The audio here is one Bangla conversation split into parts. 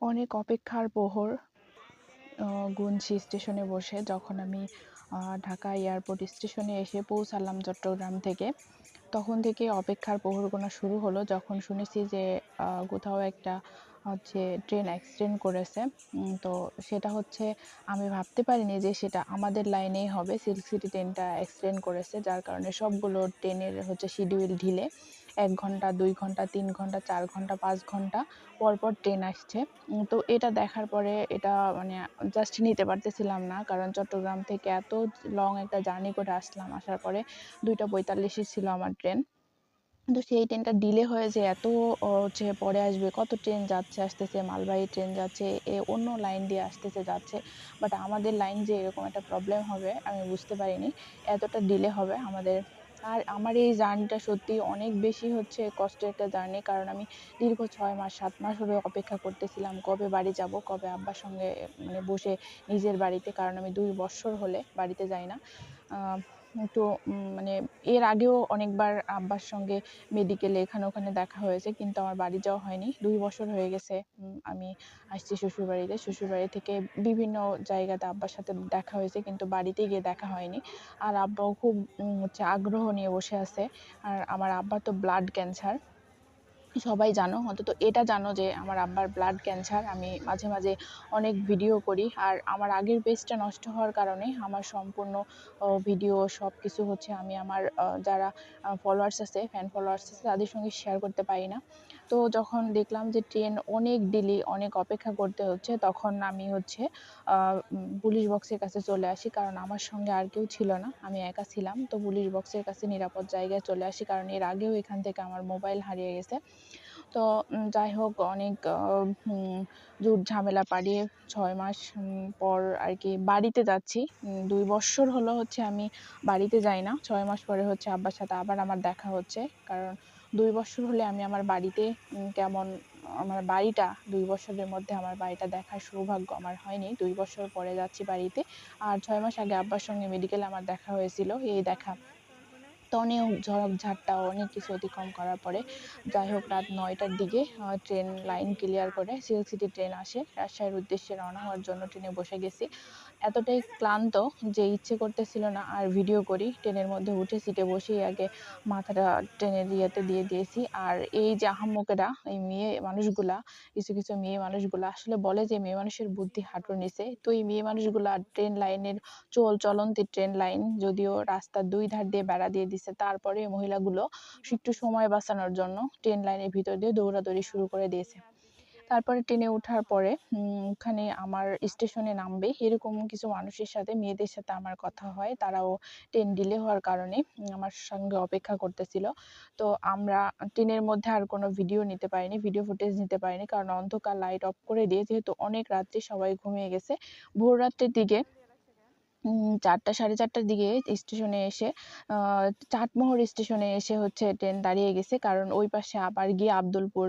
অনেক অপেক্ষার প্রহর গুনছি স্টেশনে বসে। যখন আমি ঢাকা এয়ারপোর্ট স্টেশনে এসে পৌঁছালাম চট্টগ্রাম থেকে, তখন থেকে অপেক্ষার প্রহর গোনা শুরু হলো। যখন শুনেছি যে কোথাও একটা হচ্ছে ট্রেন অ্যাক্সিডেন্ট করেছে। তো সেটা হচ্ছে আমি ভাবতে পারিনি যে সেটা আমাদের লাইনেই হবে। সিল্ক সিটি ট্রেনটা অ্যাক্সিডেন্ট করেছে, যার কারণে সবগুলো ট্রেনের হচ্ছে শিডিউল ঢিলে। এক ঘণ্টা, দুই ঘণ্টা, তিন ঘণ্টা, চার ঘণ্টা, পাঁচ ঘণ্টা পর পর ট্রেন আসছে তো এটা দেখার পরে এটা মানে জাস্ট নিতে পারতেছিলাম না, কারণ চট্টগ্রাম থেকে এত লং একটা জার্নি করে আসলাম। আসার পরে দুইটা পঁয়তাল্লিশে ছিল আমার ট্রেন তো সেই ট্রেনটা ডিলে হয়ে যে এত হচ্ছে পরে আসবে, কত ট্রেন যাচ্ছে, আসতেছে, মালবাহী ট্রেন যাচ্ছে, এ অন্য লাইন দিয়ে আসতেছে, যাচ্ছে। বাট আমাদের লাইন যে এরকম একটা প্রবলেম হবে, আমি বুঝতে পারিনি, এতটা ডিলে হবে আমাদের। আর আমার এই জার্নিটা সত্যি অনেক বেশি হচ্ছে কষ্টের একটা জার্নি কারণ আমি দীর্ঘ ছয় মাস, সাত মাস ধরে অপেক্ষা করতেছিলাম, কবে বাড়ি যাব, কবে আব্বার সঙ্গে মানে বসে নিজের বাড়িতে, কারণ আমি দুই বছর হলে বাড়িতে যাই না। তো মানে এর আগেও অনেকবার আব্বার সঙ্গে মেডিকেলে এখানে ওখানে দেখা হয়েছে, কিন্তু আমার বাড়ি যাওয়া হয়নি। দুই বছর হয়ে গেছে আমি আসছি শ্বশুরবাড়িতে। শ্বশুরবাড়ি থেকে বিভিন্ন জায়গাতে আব্বার সাথে দেখা হয়েছে, কিন্তু বাড়িতে গিয়ে দেখা হয়নি। আর আব্বাও খুব হচ্ছে আগ্রহ নিয়ে বসে আছে। আর আমার আব্বার তো ব্লাড ক্যান্সার সবাই জানো, অন্তত এটা জানো যে আমার আব্বার ব্লাড ক্যান্সার আমি মাঝে মাঝে অনেক ভিডিও করি। আর আমার আগের পেজটা নষ্ট হওয়ার কারণে আমার সম্পূর্ণ ভিডিও সব কিছু হচ্ছে আমি আমার যারা ফলোয়ার্স আছে ফ্যান ফলোয়ার্স আছে, তাদের সঙ্গে শেয়ার করতে পারি না। তো যখন দেখলাম যে ট্রেন অনেক ডিলি অনেক অপেক্ষা করতে হচ্ছে, তখন আমি হচ্ছে পুলিশ বক্সের কাছে চলে আসি। কারণ আমার সঙ্গে আর কেউ ছিল না, আমি একা ছিলাম। তো পুলিশ বক্সের কাছে নিরাপদ জায়গায় চলে আসি। কারণ এর আগেও এখান থেকে আমার মোবাইল হারিয়ে গেছে। তো যাই হোক, অনেক জুট ঝামেলা পাড়িয়ে ছয় মাস পর আর কি বাড়িতে যাচ্ছি। দুই বছর হলো হচ্ছে আমি বাড়িতে যাই না। ছয় মাস পরে হচ্ছে আব্বার সাথে আবার আমার দেখা হচ্ছে। কারণ দুই বছর হলে আমি আমার বাড়িতে কেমন, আমার বাড়িটা, দুই বছরের মধ্যে আমার বাড়িটা দেখার সৌভাগ্য আমার হয়নি। দুই বছর পরে যাচ্ছি বাড়িতে। আর ছয় মাস আগে আব্বার সঙ্গে মেডিকেলে আমার দেখা হয়েছিল। এই দেখা তো অনেক ঝড় ঝাপটা অনেক কিছু অতিক্রম করার পরে যাই হোক রাত নয়টার দিকে ট্রেন লাইন ক্লিয়ার করে সিল্ক সিটি ট্রেন আসে। রাজশাহীর উদ্দেশ্যে রওনা হওয়ার জন্য ট্রেনে বসে গেছি। এতটাই ক্লান্ত যে ইচ্ছে করতেছিল না আর ভিডিও করি। ট্রেনের মধ্যে উঠে সিটে বসেই আগে মাথাটা ট্রেনের ইয়েতে দিয়ে দিয়েছি। আর এই যে আহাম্মকেরা এই মেয়ে মানুষগুলা, কিছু কিছু মেয়ে মানুষগুলা, আসলে বলে যে মেয়ে মানুষের বুদ্ধি হাঁটুর নিচে। তো এই মেয়ে মানুষগুলা ট্রেন লাইনের চল চলন্তি ট্রেন লাইন যদিও রাস্তার দুই ধার দিয়ে বেড়া দিয়ে দিছে তারপরে এই মহিলাগুলো একটু সময় বাঁচানোর জন্য ট্রেন লাইনের ভিতর দিয়ে দৌড়াদৌড়ি শুরু করে দিয়েছে। তারপরে ট্রেনে ওঠার পরে ওখানে আমার স্টেশনে নামবে। এরকম কিছু মানুষের সাথে মেয়েদের সাথে আমার কথা হয়। তারাও ট্রেন ডিলে হওয়ার কারণে আমার সঙ্গে অপেক্ষা করতেছিল। তো আমরা ট্রেনের মধ্যে আর কোনো ভিডিও নিতে পারিনি ভিডিও ফুটেজ নিতে পারিনি। কারণ অন্ধকার লাইট অফ করে দিয়ে যেহেতু অনেক রাত্রে সবাই ঘুমিয়ে গেছে ভোর রাত্রের দিকে চারটা, সাড়ে চারটার দিকে স্টেশনে এসে চাটমোহর স্টেশনে এসে হচ্ছে ট্রেন দাঁড়িয়ে গেছে। কারণ ওই পাশে আবার গিয়ে আব্দুলপুর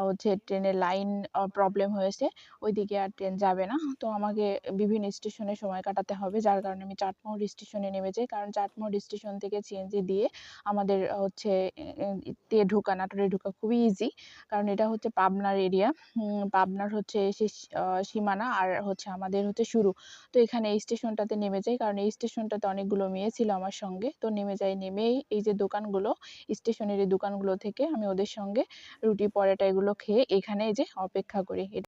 হচ্ছে ট্রেনের লাইন প্রবলেম হয়েছে। ওইদিকে আর ট্রেন যাবে না। তো আমাকে বিভিন্ন স্টেশনে সময় কাটাতে হবে। যার কারণে আমি চাটমোহর স্টেশনে নেমে যাই। কারণ চাটমোহর স্টেশন থেকে সিএনজি দিয়ে আমাদের হচ্ছে তে ঢোকা, নাটোরে ঢোকা খুবই ইজি কারণ এটা হচ্ছে পাবনার এরিয়া পাবনার হচ্ছে সীমানা আর হচ্ছে আমাদের হচ্ছে শুরু। তো এখানে এই স্টেশনটাতে নেমে যাই কারণ এই স্টেশনটাতে অনেকগুলো মেয়ে ছিল আমার সঙ্গে। তো নেমে যাই নেমেই এই যে দোকানগুলো, স্টেশনের এই দোকানগুলো থেকে আমি ওদের সঙ্গে রুটি, পরোটা এগুলো খেয়ে এখানে যে অপেক্ষা করি।